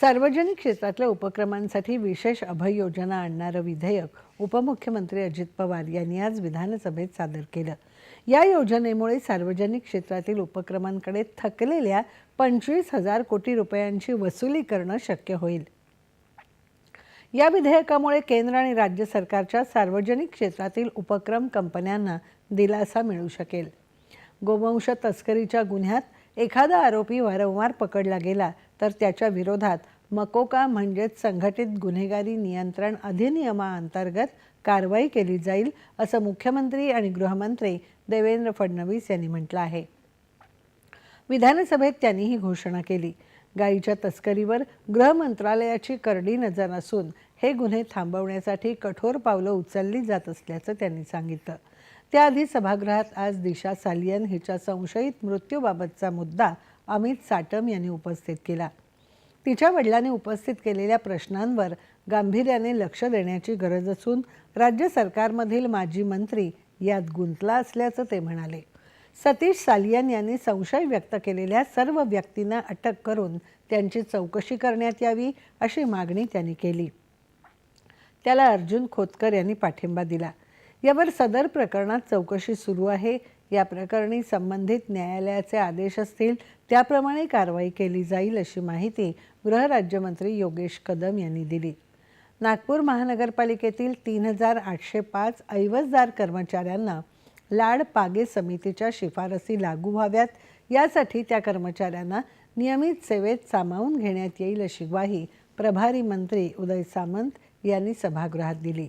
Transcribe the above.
सार्वजनिक क्षेत्रातल्या उपक्रमांसाठी विशेष अभय योजना आणणारं विधेयक उपमुख्यमंत्री अजित पवार यांनी आज विधानसभेत सादर केलं. या योजनेमुळे सार्वजनिक क्षेत्रातील उपक्रमांकडे थकलेल्या पंचवीस हजार कोटी रुपयांची वसुली करणं शक्य होईल. या विधेयकामुळे केंद्र आणि राज्य सरकारच्या सार्वजनिक क्षेत्रातील उपक्रम कंपन्यांना दिलासा मिळू शकेल. गोवंश तस्करीच्या गुन्ह्यात एखादा आरोपी वारंवार पकडला गेला तर त्याच्या विरोधात मकोका म्हणजेच संघटित गुन्हेगारी नियंत्रण अधिनियमाअंतर्गत कारवाई केली जाईल असं मुख्यमंत्री आणि गृहमंत्री देवेंद्र फडणवीस यांनी म्हटलं आहे. विधानसभेत त्यांनी ही घोषणा केली. गायीच्या तस्करीवर गृह मंत्रालयाची करडी नजर असून हे गुन्हे थांबवण्यासाठी कठोर पावलं उचलली जात असल्याचं त्यांनी सांगितलं. त्याआधी सभागृहात आज दिशा सालियन हिच्या संशयित मृत्यूबाबतचा मुद्दा अमित साटम यांनी उपस्थित केला. तिच्या वडिलांनी उपस्थित केलेल्या प्रश्नांवर गांभीर्याने लक्ष देण्याची गरज असून राज्य सरकारमधील माजी मंत्री यात गुंतला असल्याचं ते म्हणाले. सतीश सालियन यांनी संशय व्यक्त केलेल्या सर्व व्यक्तींना अटक करून त्यांची चौकशी करण्यात यावी अशी मागणी त्यांनी केली. त्याला अर्जुन खोतकर यांनी पाठिंबा दिला. यावर सदर प्रकरणात चौकशी सुरू आहे. या प्रकरणी संबंधित न्यायालयाचे आदेश असतील त्याप्रमाणे कारवाई केली जाईल अशी माहिती गृहराज्यमंत्री योगेश कदम यांनी दिली. नागपूर महानगरपालिकेतील तीन हजार आठशे पाच ऐवजदार कर्मचाऱ्यांना लाड पागे समितीच्या शिफारसी लागू व्हाव्यात. यासाठी त्या कर्मचाऱ्यांना नियमित सेवेत सामावून घेण्यात येईल अशी ग्वाही प्रभारी मंत्री उदय सामंत यांनी सभागृहात दिली.